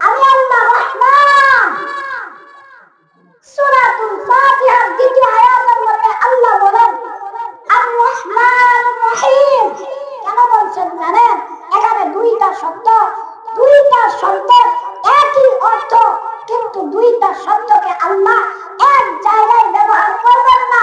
আমি আল্লাহ রহমান ফাতিহার আল্লাহ বলেন আর রহমান রহিম কেন বলছেন জানেন এখানে দুইটা শব্দ দুইটা শব্দের একই অর্থ কিন্তু দুইটা শব্দকে আল্লাহ এক জায়গায় ব্যবহার করবেন না।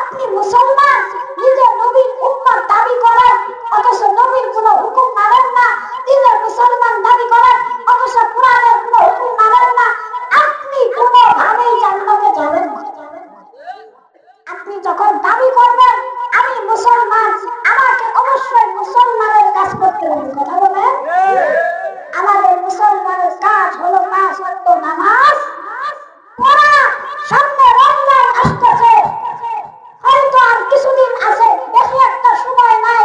আপনি মুসলমান নিজের নবীর উম্মত দাবি করেন অথচ নবীর কোনো হুকুম মানেন না। নিজের মুসলমান দাবি করেন অথচ কোরআনের কোনো হুকুম মানেন না। আপনি কোনোভাবেই জান্নাতে যাবেন না। আপনি যখন দাবি করবেন আমি মুসলমান আমাকে অবশ্যই মুসলমানের কাজ করতে হবে। কথা বলেন? আমাদের মুসলমানের কাজ হলো পাঁচ নামাজ পড়া সামনে রমজান আসতেছে হয়তো আর কিছুদিন আছে বেশি একটা সময় নাই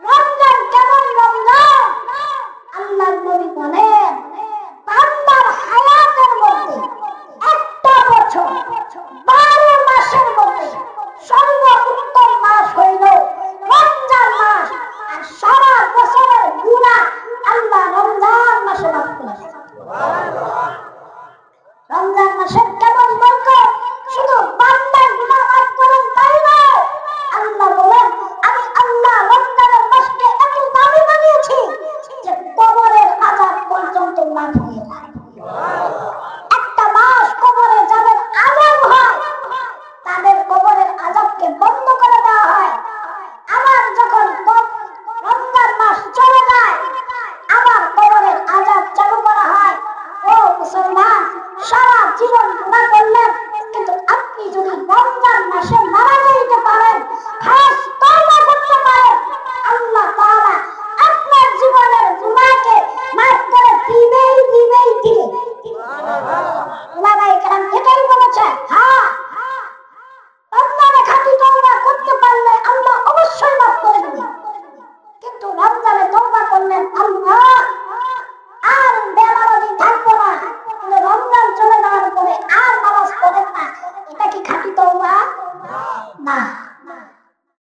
রমজান কেমন রমজান আল্লাহর নবী বলেন বান্দার হায়াতের মধ্যে একটা বছর বারো মাসের মধ্যে সর্বোত্তম মাস হইল রমজান মাস আর সারা বছরের গুণা আল্লাহ রমজান মাসে মাফ করেছে রমজান মাসের কেমন বরকত? শুধু বান্দার গুনাহ মাফ করেন তাই নয়। আল্লাহ বলেন, আমি আল্লাহ রমজানের মাসকে এত দামি বানিয়েছি যে কবরের আযাব পর্যন্ত মাফ হয়ে যায় একটা মাস কবরে যাদের আযাব হয় তাদের কবরের আযাবকে বন্ধ করে দেওয়া হয় আবার যখন ক- রমজান মাস চলে যায় আবার কবরের আযাব চালু করা হয় ও মুসলমান সারা জীবন গুণা করলেন কিন্তু আপনি যদি রমজান মাসে মারা যেতে পারেন